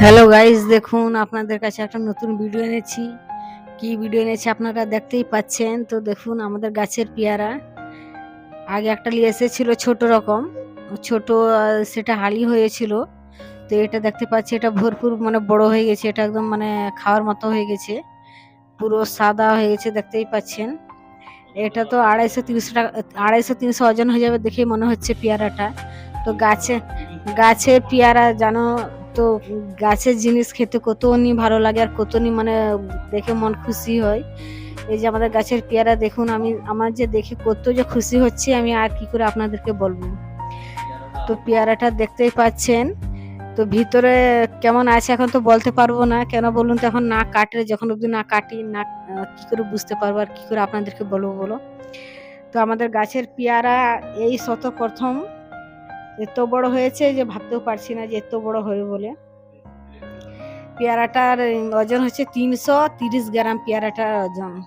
Hello guys, দেখুন, আপনাদের কাছে একটা নতুন ভিডিও এনেছি। কি ভিডিও এনেছি আপনারা দেখতেই পাচ্ছেন। তো দেখুন, আমাদের গাছের পেয়ারা। আগে একটা নিয়ে এসেছিল ছোট রকম। ছোট সেটা হালি হয়েছিল। তো এটা দেখতে পাচ্ছি, এটা ভরপুর মানে বড় হয়ে গেছে। এটা একদম মানে খাওয়ার মতো হয়ে গেছে। পুরো সাদা হয়ে গেছে, দেখতেই পাচ্ছেন। এটা তো আড়াইশো তিনশো টাকা, আড়াইশো তিনশো ওজন হয়ে যাবে দেখেই মনে হচ্ছে পেয়ারাটা। তো গাছে গাছে পেয়ারা জানো তো গাছের জিনিস খেতে কতনি ভালো লাগে আর কতনি মানে দেখে মন খুশি হয়। এই যে আমাদের গাছের পেয়ারা দেখুন, আমি, আমার যে দেখে কত যে খুশি হচ্ছে, আমি আর কি করে আপনাদেরকে বলব? তো পেয়ারাটা দেখতেই পাচ্ছেন। তো ভিতরে কেমন আছে এখন তো বলতে পারব না। কেন বলুন তো, এখন না কাটলে, যখন অব্দি না কাটি, না, কি করে বুঝতে পারব আর কি করে আপনাদেরকে বলব বলো? তো আমাদের গাছের পেয়ারা এই শত প্রথম এত বড় হয়েছে যে ভাবতেও পারছি না যে এত বড় হবে বলে। পেয়ারাটার ওজন হচ্ছে তিনশো তিরিশ গ্রাম পেয়ারাটার ওজন।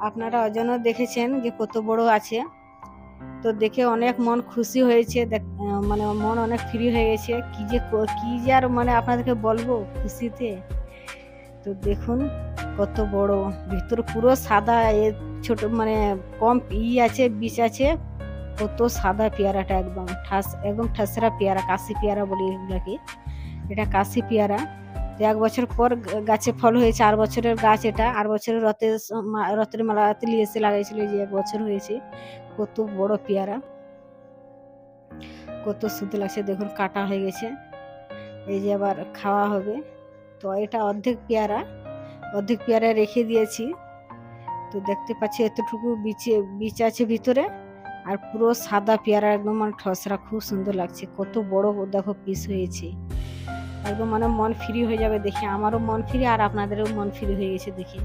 আপনারা ওজনও দেখেছেন যে কত বড় আছে। তো দেখে অনেক মন খুশি হয়েছে মানে মন অনেক ফ্রি হয়ে গেছে। কি যে ক- কি যে আর মানে আপনাদেরকে বলব খুশিতে। তো দেখুন কত বড়। ভিতর পুরো সাদা, এ ছোট মানে কম ই আছে বীজ আছে। কত সাদা পেয়ারাটা একদম ঠাস, একদম ঠাসরা পেয়ারা, কাশি পেয়ারা বলি এগুলাকে। এটা কাশি পেয়ারা। তো এক বছর পর গাছে ফল হয়েছে, আর বছরের গাছ এটা, আর বছরের মা- রথের মেলাতে নিয়ে এসে লাগাইছিল যে এক বছর হয়েছে। কত বড় পেয়ারা। কত সুন্দর লাগছে, দেখুন কাটা হয়ে গেছে। এই যে আবার খাওয়া হবে। তো এটা অর্ধেক পেয়ারা অর্ধেক পেয়ারা রেখে দিয়েছি। তো দেখতে পাচ্ছি এতটুকু বিচে বীজ আছে ভিতরে। আর পুরো সাদা পেয়ারা একদম মানে ঠসরা, খুব সুন্দর লাগছে। কত বড় দেখো পিস হয়েছে। একদম মানে মন ফ্রি হয়ে যাবে দেখে। আমারও মন ফ্রি আর আপনাদেরও মন ফ্রি হয়ে গেছে দেখে।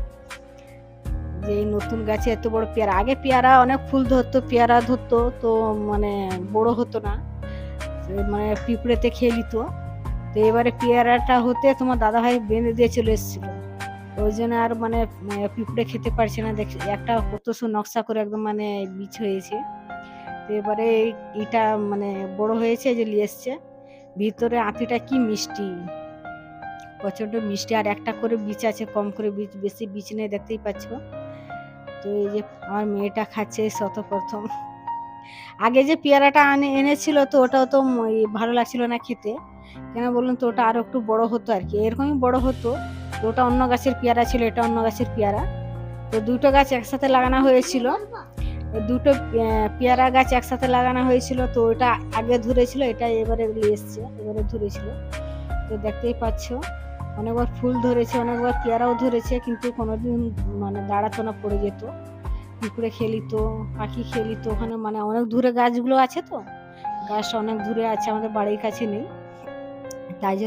যে এই নতুন গাছে এত বড় পেয়ারা। আগে পেয়ারা অনেক ফুল ধরতো, পেয়ারা ধরতো, তো মানে বড় হতো না। মানে পিঁপড়েতে খেয়ে নিত। তো এবারে পেয়ারাটা হতে তোমার দাদা ভাই বেঁধে দিয়ে চলে এসেছিল। ওই জন্য আর মানে পিঁপড়ে খেতে পারছে না দেখ। একটা কত নকশা করে একদম মানে বীজ হয়েছে। তো এবারে এটা মানে বড় হয়েছে যে নিয়ে এসছে। ভিতরে আঁতিটা কি মিষ্টি? প্রচণ্ড মিষ্টি। আর একটা করে বীজ আছে, কম করে বীজ, বেশি বীজ নেই, দেখতেই পাচ্ছ। তো এই যে আমার মেয়েটা খাচ্ছে শত প্রথম আগে যে পেয়ারাটা আনে, এনেছিল তো, ওটাও তো ভালো লাগছিল না খেতে। কেন বলুন তো, ওটা আরও একটু বড় হতো আর কি। এরকমই বড় হতো, তো ওটা অন্য গাছের পেয়ারা ছিল, এটা অন্য গাছের পেয়ারা। তো দুটো গাছ একসাথে লাগানো হয়েছিল। দুটো পেয়ারা গাছ একসাথে লাগানো হয়েছিল, তো ওটা আগে ধরেছিল, এটা এবারে এসছে, এবারে ধরেছিল। তো দেখতেই পাচ্ছ, অনেকবার ফুল ধরেছে, অনেকবার পেয়ারাও ধরেছে, কিন্তু কোনোদিন মানে দাঁড়াতো না, পড়ে যেত। পিঁপড়ে খেলিত, পাখি খেলিত, ওখানে মানে অনেক দূরে গাছগুলো আছে তো? গাছটা অনেক দূরে আছে, আমাদের বাড়ির কাছে নেই। তাই